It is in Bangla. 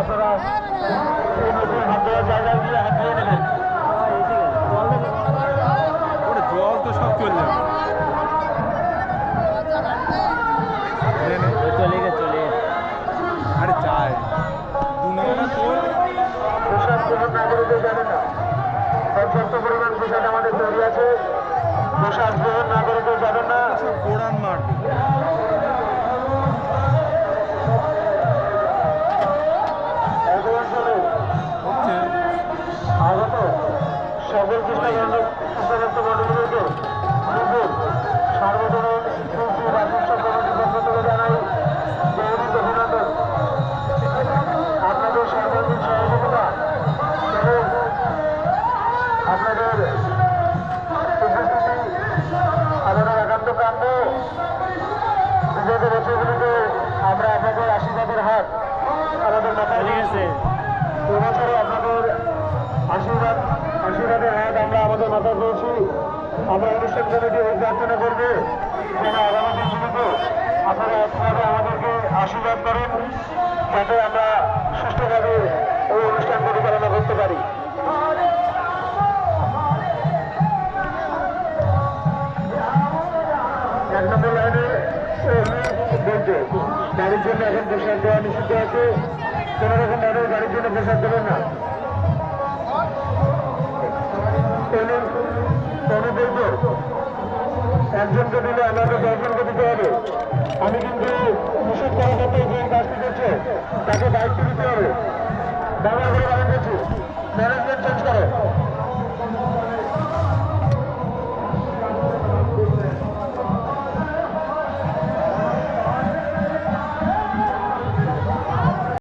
আপনারা জল তো সব চলে যাবে। চলে গে চলে আরে চাই। দু নম্বর প্রসাদ গ্রহণ না করে না। পর্যাপ্ত পরিমাণ প্রসাদ আমাদের তৈরি আছে। প্রসাদ আমরা আপনাদের আশীর্বাদের হাত আমাদের মাথায় গেছে এবছরও আপনাদের আশীর্বাদ, আশীর্বাদের হাত আমরা আমাদের মাথায় পেয়েছি আমরা অনুষ্ঠান কমিটি এই প্রার্থনা করব। যেন আগামী দিনগুলিতে আপনারা একভাবে আমাদেরকে আশীর্বাদ করেন। বলছে গাড়ির জন্য এখন প্রসাদ দেওয়া নিষিদ্ধ আছে। কোনো রকম ভাবে গাড়ির জন্য প্রসাদ দেবেন না। একজনকে দিলে আমাকে দশজনকে দিতে হবে। আমি কিন্তু নিষেধ করা সত্ত্বেও যে কাজটি করছে, তাকে দায়িত্ব দিতে হবে। ব্যবহার করে বারণ করছি।